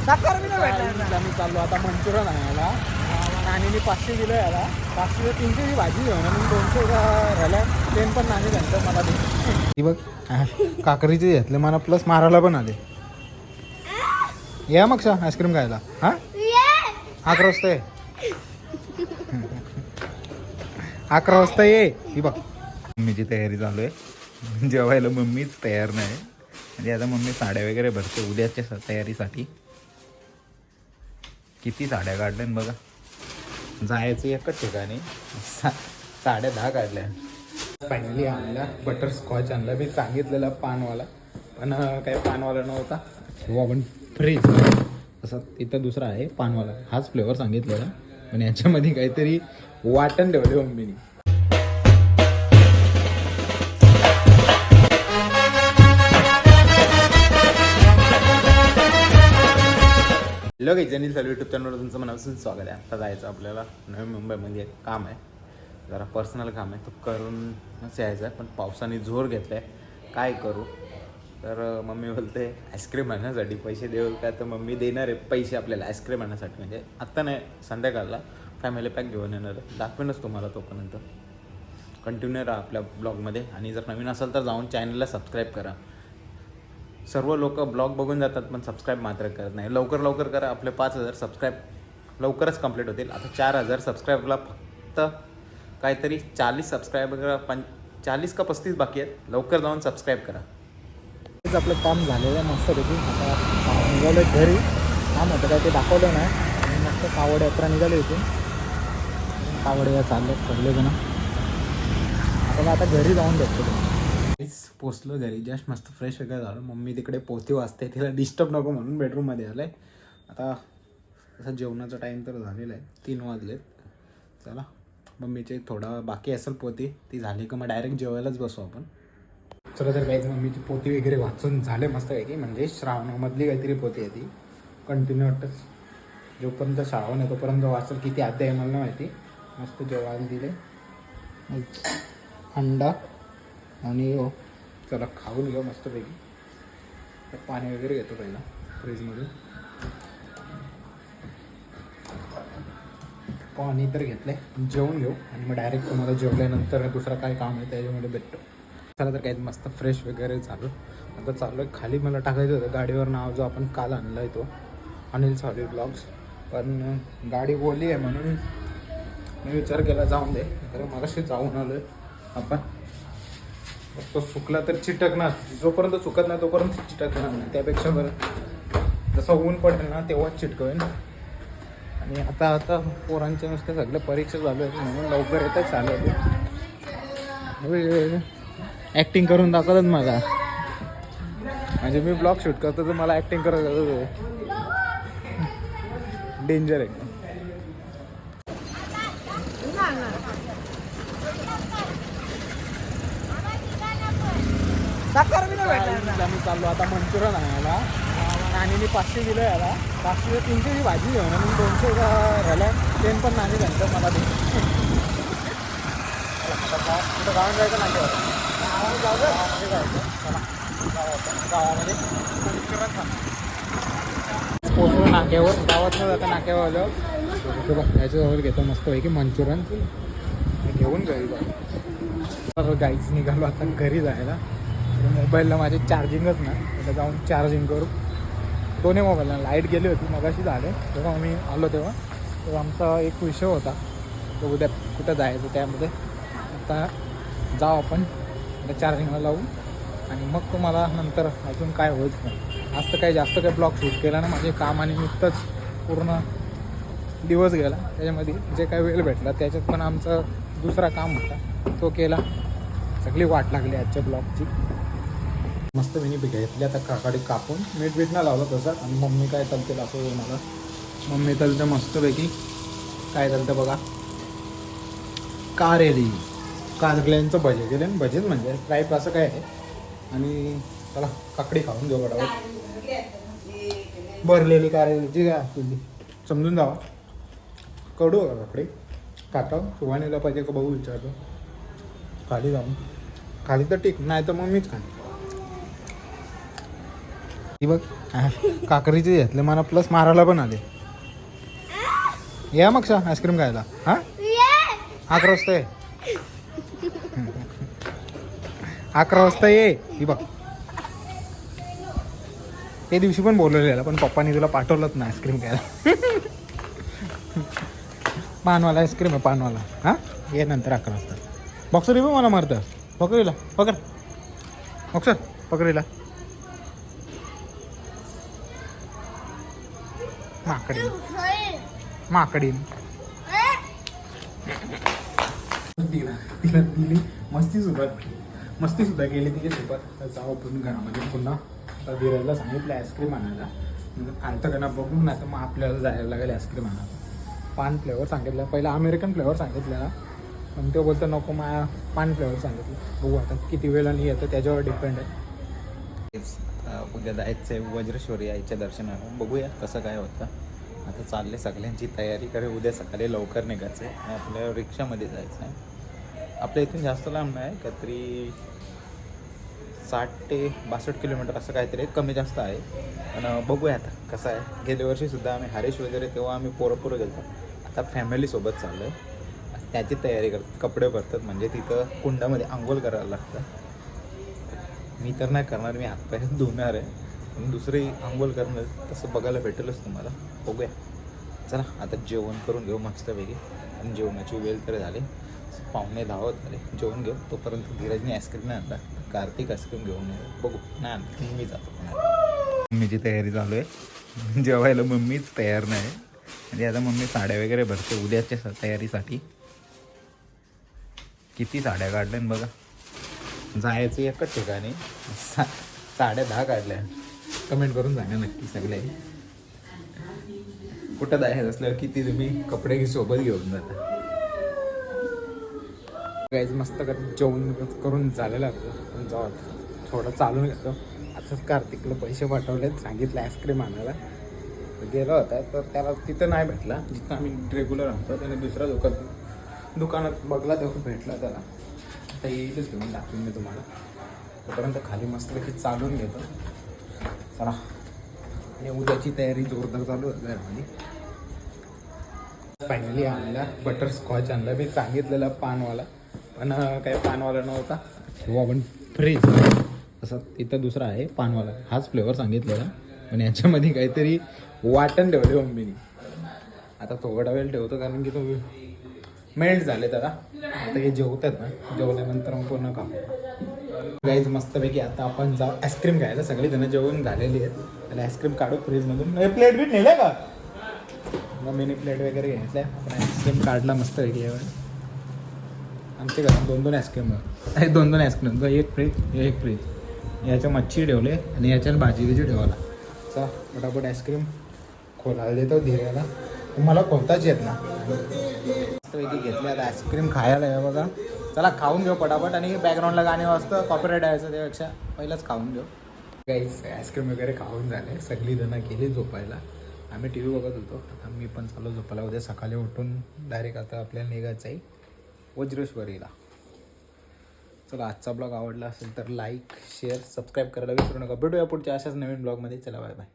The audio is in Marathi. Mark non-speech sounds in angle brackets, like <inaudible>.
आम्ही चाललो आता मंचुरियन आणायला नानीने पाचशे दिलं याला. पाचशे तीनशेची भाजी घेऊन आणि दोनशे राहिल्या? प्लेन पण नाणी त्यांचं मला ते ती बघ काकरीचे घेतले मला प्लस मारायला पण आले. या मग सा आईस्क्रीम खायला. हा? अकरा वाजता ये. <laughs> अकरा वाजता ये. ही बघ. मम्मीची तयारी चालू आहे जेवायला मम्मीच तयार नाही. म्हणजे आता मम्मी साड्या वगैरे भरते उद्याच्या तयारीसाठी. किती साड्या काढल्या बघा. जायचं एकच ठिकाणी. सा साड्या दहा काढल्या. फायनली आणला बटर स्कॉच आणला. मी सांगितलेला पानवाला. पण काय पानवाला नव्हता. ठेवू आपण फ्रीज असं इथं दुसरा आहे पानवाला. हाच फ्लेवर सांगितलेला. पण याच्यामध्ये काहीतरी वाटण ठेवले मम्मीने. हॅलो काही जनील चालू यूट्यूब चॅनलवर तुमचं मनापासून स्वागत आहे. आता जायचं आपल्याला. नवी मुंबईमध्ये एक काम आहे. जरा पर्सनल काम आहे. तो करूनच यायचं आहे पण पावसाने जोर घेतला आहे काय करू? तर मम्मी बोलते आईस्क्रीम आणण्यासाठी पैसे देऊ का? तर मम्मी देणार आहे पैसे आपल्याला आईस्क्रीम आणण्यासाठी. म्हणजे आत्ता नाही संध्याकाळला फॅमिली पॅक घेऊन येणार आहे. दाखवेनच तुम्हाला तोपर्यंत. कंटिन्यू राहा आपल्या ब्लॉगमध्ये आणि जर नवीन असेल तर जाऊन चॅनलला सबस्क्राईब करा. सर्व लोक ब्लॉग बघून जातात पण सबस्क्राईब मात्र करत नाही. लवकर लवकर करा आपले पाच हजार सबस्क्राईब लवकरच कंप्लीट होतील. आता चार हजार सबस्क्राईबला फक्त काहीतरी चाळीस सबस्क्रायबर पण चाळीस का पस्तीस बाकी आहेत. लवकर जाऊन सबस्क्राईब करा. तेच आपलं काम झालेलं आहे मस्तपैकी आता निघालो घरी. काम होतं काय ते दाखवलं नाही. आणि मस्त कावड यात्रा निघाली होती. कावड या चालले पडले आता मला आता घरी जाऊन भेटतो पोचलो घरी जस्ट मस्त फ्रेश वगैरे झालं. मम्मी तिकडे पोती वाचते तिला डिस्टर्ब नको म्हणून बेडरूममध्ये आलं आहे आता तसा जेवणाचा टाईम तर झालेला आहे तीन वाजलेत. चला मम्मीचे थोडा बाकी असेल पोती ती झाली का मग डायरेक्ट जेवायलाच बसू आपण. चला तर काहीच मम्मीची पोती वगैरे वाचून झाले मस्त काही म्हणजे श्रावणामधली काहीतरी पोती आहे ती. कंटिन्यू वाटतंच. जोपर्यंत श्रावण आहे तोपर्यंत वाचल किती अध्याय आहे मला नाही माहिती. मस्त जेवायला दिले. अंडा आणि हो चला खाऊन घेऊ मस्तपैकी. तर पाणी वगैरे घेतो पहिला फ्रीजमधून पाणी तर घेतलंय जेवून घेऊ आणि मग डायरेक्ट तुम्हाला जेवल्यानंतर दुसरं काय काम आहे त्याच्यामध्ये भेटतो. चला तर काही मस्त फ्रेश वगैरे झालो. आता चालू आहे खाली मला टाकायचं होतं गाडीवर नाव जो आपण काल आणला आहे तो. अनिल सावली ब्लॉग्स पण गाडी बोलली आहे म्हणून मी विचार केला जाऊन दे. तर मगाशी जाऊन आलो आहे आपण. तो सुकला तर चिटकणार. जोपर्यंत सुकत नाही तोपर्यंत चिटकणार नाही. त्यापेक्षा बरं. जसं ऊन पडेल ना तेव्हाच चिटकवेन. आणि आता आता पोरांचे नुसते सगळे परीक्षा चालू आहेत म्हणून लवकर येतात चालू आहे ॲक्टिंग करून दाखवतात मला. म्हणजे मी ब्लॉग शूट करतो तर मला ॲक्टिंग करत डेंजर डेंजर एकदम आम्ही चाललो. आता मंचुरियन आणायला नानीने पाचशे दिलं याला. पाचशे तीनशेची भाजी घेऊन म्हणून दोनशे राहिल्या प्लेन पण नाणी त्यांचं मला ते. कुठं गावात जायचं नाही गावामध्ये जाऊया जायचं चला गावात गावामध्ये मंचुरियन खाणार पोचलो नाक्यावर. गावात आता नाक्यावर आलो याच्याजवळ घेतो. मस्त पैकी मंचुरन घेऊन घरी जाऊ. गाईच निघालो आता घरी जायला. मोबाईलला माझे चार्जिंगच नाही आता जाऊन चार्जिंग करू. दोन्ही मोबाईलला. लाइट गेली होती मगाशी झाले. तेव्हा आम्ही आलो तेव्हा तेव्हा आमचा एक विषय होता. तो उद्या कुठं जायचं त्यामध्ये. आता जाऊ आपण. आता चार्जिंगला लावू. आणि मग तुम्हाला नंतर अजून काय होईल. आज तर काही जास्त काही ब्लॉग शूट केला ना. माझे कामानिमित्तच पूर्ण दिवस गेला. त्याच्यामध्ये जे काही वेळ भेटला त्याच्यात पण आमचं दुसरा काम होता. तो केला. सगळी वाट लागली आजच्या ब्लॉगची. मस्त मिनी घेतली आता काकाडी कापून मीठ बीठ नाही लावलं तसं. आणि मम्मी काय चालते दाखवू मला. मम्मी चालतं मस्तपैकी. काय चालतं बघा. कारेली. कारगल्यांचं भजे गेले भजेच म्हणजे टाईप असं काय आहे? आणि चला काकडी खाऊन घेऊ गडावर भरलेली कारेलीची काय तुझी? समजून जावा. कडू का काकडी. काका सुवाणीला पाहिजे का बघू विचारतो. खाली जाऊन. खाली तर ठीक नाही तर मग मीच खाणार. ही बघ. काकरीचे घेतले मला प्लस मारायला पण आले. या मग सा आईस्क्रीम खायला. हा? अकरा वाजता ये. अकरा वाजता ये. ही बघ. ते दिवशी पण बोलवलेलं पण पप्पानी तुला पाठवलंच ना आईस्क्रीम खायला. पानवाला आईस्क्रीम आहे पानवाला. हा? ये नंतर अकरा वाजता. बॉक्सर बघ मला मारतं. पकडीला पकड. बॉक्सर पकडीला माकडी माकडी तिला तिला दिली मस्ती सुद्धा मस्ती सुद्धा केली तिच्यासोबत जाऊ आपण घरामध्ये पुन्हा. आता धीरजला सांगितलं आईस्क्रीम आणायला. आणतं का ना बघून नाही तर मग आपल्याला जायला लागेल आईस्क्रीम आणायला. पान फ्लेवर सांगितलं. पहिला अमेरिकन फ्लेवर सांगितलेला पण तो बोलतो नको मा पान फ्लेवर सांगितलं. बघू आता किती वेळाने येतं त्याच्यावर डिपेंड आहे. उद्या जायचं आहे वज्रेश्वरी आईच्या दर्शनाला. बघूया कसं काय होतं. आता चालले सगळ्यांची तयारी करे उद्या सकाळी लवकर निघायचं आहे आणि आपल्या रिक्षामध्ये जायचं आहे आपल्या इथून जास्त लांब नाही काहीतरी साठ ते बासष्ट किलोमीटर असं काहीतरी कमी जास्त आहे. पण बघूया आता कसं आहे. गेल्या वर्षीसुद्धा आम्ही हरेश वगैरे तेव्हा आम्ही पोरं पोरं गेलो आता फॅमिलीसोबत चाललो आहे त्याची तयारी करतात. कपडे भरतात. म्हणजे तिथं कुंडामध्ये आंघोळ करायला लागतं. मी तर नाही करणार मी हातपाय धुणार आहे. पण दुसरी आंघोळ करणार तसं बघायला भेटेलच तुम्हाला. बघूया. चला आता जेवण करून घेऊ मस्तपैकी. आणि जेवणाची वेळ तर झाली. पाहुणे धावत झाले जेवण घेऊ. तोपर्यंत धीरजने आईस्क्रीम नाही आणला. कार्तिक आईस्क्रीम घेऊन येऊ बघू. नाही आणखी मी जातो. मम्मीची तयारी चालू आहे. <laughs> जेवायला मम्मीच तयार नाही. म्हणजे आता मम्मी साड्या वगैरे भरते उद्याच्या तयारीसाठी. किती साड्या काढल्या बघा. जायचं एकच ठिकाणी. सा साडे दहा काढल्या कमेंट करून सांगा नक्की सगळे. कुठं जायचं असल्यावर किती तुम्ही कपडे सोबत घेऊन जाता. काहीच मस्त जेवण करून झालेलं आपलं पण जाऊ आता. थोडं चालून घेतो. आताच कार्तिकला पैसे पाठवलेत. सांगितलं आईस्क्रीम आणायला. गेला होता तर त्याला तिथं नाही भेटला. जिथं आम्ही रेग्युलर आणतो त्याने दुसऱ्या दुकान दुकानात बघला तेव्हा भेटला त्याला. आता येईलच घेऊन दाखवून मी तुम्हाला. तोपर्यंत खाली मस्तपैकी चालून घेतो. चला. आणि उद्याची तयारी जोरदार चालू होती घरामध्ये फायनली आणला बटर स्कॉच आणला. मी सांगितलेला पानवाला. पण काय पानवाला नव्हता. किंवा आपण फ्रीज असं तिथं दुसरा आहे पानवाला. हाच फ्लेवर सांगितलेला. पण याच्यामध्ये काहीतरी वाटण ठेवले मम्मीने. आता थोडा वेळ ठेवतो कारण की तो मेल्ट झाले त्याला आता हे जेवतात ना जेवल्यानंतर मग पूर्ण खाऊ. गाईज मस्तपैकी आता आपण जाऊ आईस्क्रीम खायला सगळी जण जेवण झालेली आहेत. आणि आईस्क्रीम काढू फ्रीजमधून प्लेट बीट नेले का? मिनी प्लेट वगैरे घेतल्या. आपण आईस्क्रीम काढला मस्त पैकी यावेळी आमच्या घरात दोन दोन आईस्क्रीम दोन दोन आईस्क्रीम एक फ्रीज एक फ्रीज याच्या मच्छी ठेवले आणि याच्यात भाजी बिजी ठेवाला चला फटाफट आईस्क्रीम खोलायला देतो धीरेला मला कोणताच येत ना मस्तपैकी घेतले. आता आईस्क्रीम खायला आहे बघा. चला खाऊन घेऊ पटापट. आणि बॅकग्राऊंडला गाणे वाजतं. कॉपीराईट यायचं त्यापेक्षा पहिलंच खाऊन घेऊ. काहीच आईस्क्रीम वगैरे खाऊन झाले. सगळी जण गेली झोपायला. आम्ही टी व्ही बघत होतो. आता मी पण चालू झोपायला. उद्या सकाळी उठून डायरेक्ट आता आपल्याला निघायचं आहे. वज्रेश्वरीला. चला आजचा ब्लॉग आवडला असेल तर लाईक शेअर सबस्क्राईब करायला विसरू नका. भेटूया पुढच्या अशाच नवीन ब्लॉगमध्ये चला बाय बाय